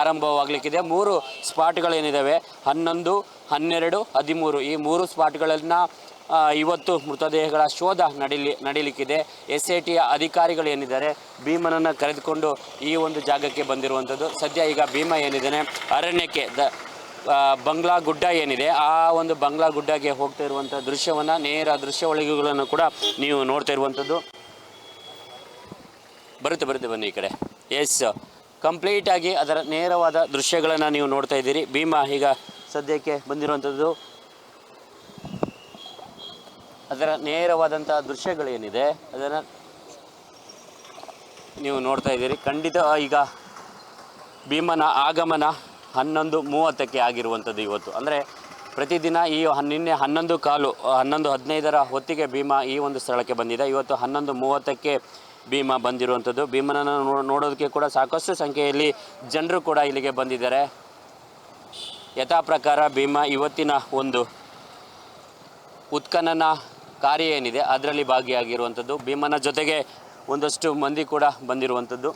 ಆರಂಭವಾಗಲಿಕ್ಕಿದೆ. ಮೂರು ಸ್ಪಾಟ್ಗಳೇನಿದ್ದಾವೆ ಹನ್ನೊಂದು, ಹನ್ನೆರಡು, ಹದಿಮೂರು. ಈ ಮೂರು ಸ್ಪಾಟ್ಗಳನ್ನು ಇವತ್ತು ಮೃತದೇಹಗಳ ಶೋಧ ನಡೀಲಿ, ನಡೀಲಿಕ್ಕಿದೆ. ಎಸ್ ಐ ಟಿಯ ಅಧಿಕಾರಿಗಳು ಏನಿದ್ದಾರೆ ಭೀಮನನ್ನು ಕರೆದುಕೊಂಡು ಈ ಒಂದು ಜಾಗಕ್ಕೆ ಬಂದಿರುವಂಥದ್ದು. ಸದ್ಯ ಈಗ ಭೀಮ ಏನಿದ್ದಾನೆ? ಅರಣ್ಯಕ್ಕೆ ದ ಬಂಗ್ಲಾ ಗುಡ್ಡ ಏನಿದೆ? ಆ ಒಂದು ಬಂಗ್ಲಾ ಗುಡ್ಡಗೆ ಹೋಗ್ತಾ ಇರುವಂಥ ದೃಶ್ಯವನ್ನು, ನೇರ ದೃಶ್ಯಾವಳಿಗಳನ್ನು ಕೂಡ ನೀವು ನೋಡ್ತಾ ಇರುವಂಥದ್ದು. ಬರುತ್ತೆ ಬರುತ್ತೆ ಬನ್ನಿ ಈ ಕಡೆ. ಎಸ್ ಕಂಪ್ಲೀಟಾಗಿ ಅದರ ನೇರವಾದ ದೃಶ್ಯಗಳನ್ನು ನೀವು ನೋಡ್ತಾ ಇದ್ದೀರಿ. ಭೀಮಾ ಈಗ ಸದ್ಯಕ್ಕೆ ಬಂದಿರುವಂಥದ್ದು. ಅದರ ನೇರವಾದಂಥ ದೃಶ್ಯಗಳೇನಿದೆ, ಅದನ್ನು ನೀವು ನೋಡ್ತಾ ಇದ್ದೀರಿ. ಖಂಡಿತ ಈಗ ಭೀಮನ ಆಗಮನ ಹನ್ನೊಂದು ಮೂವತ್ತಕ್ಕೆ ಆಗಿರುವಂಥದ್ದು ಇವತ್ತು. ಅಂದರೆ ಪ್ರತಿದಿನ ಈ ನಿನ್ನೆ ಹನ್ನೊಂದು ಕಾಲು, ಹನ್ನೊಂದು ಹದಿನೈದರ ಹೊತ್ತಿಗೆ ಭೀಮ ಈ ಒಂದು ಸ್ಥಳಕ್ಕೆ ಬಂದಿದೆ. ಇವತ್ತು ಹನ್ನೊಂದು ಮೂವತ್ತಕ್ಕೆ ಭೀಮ ಬಂದಿರುವಂಥದ್ದು. ಭೀಮನನ್ನು ನೋಡೋದಕ್ಕೆ ಕೂಡ ಸಾಕಷ್ಟು ಸಂಖ್ಯೆಯಲ್ಲಿ ಜನರು ಕೂಡ ಇಲ್ಲಿಗೆ ಬಂದಿದ್ದಾರೆ. ಯಥಾ ಪ್ರಕಾರ ಭೀಮ ಇವತ್ತಿನ ಒಂದು ಉತ್ಖನನ ಕಾರ್ಯ ಏನಿದೆ, ಅದರಲ್ಲಿ ಭಾಗಿಯಾಗಿರುವಂಥದ್ದು. ಭೀಮನ ಜೊತೆಗೆ ಒಂದಷ್ಟು ಮಂದಿ ಕೂಡ ಬಂದಿರುವಂಥದ್ದು.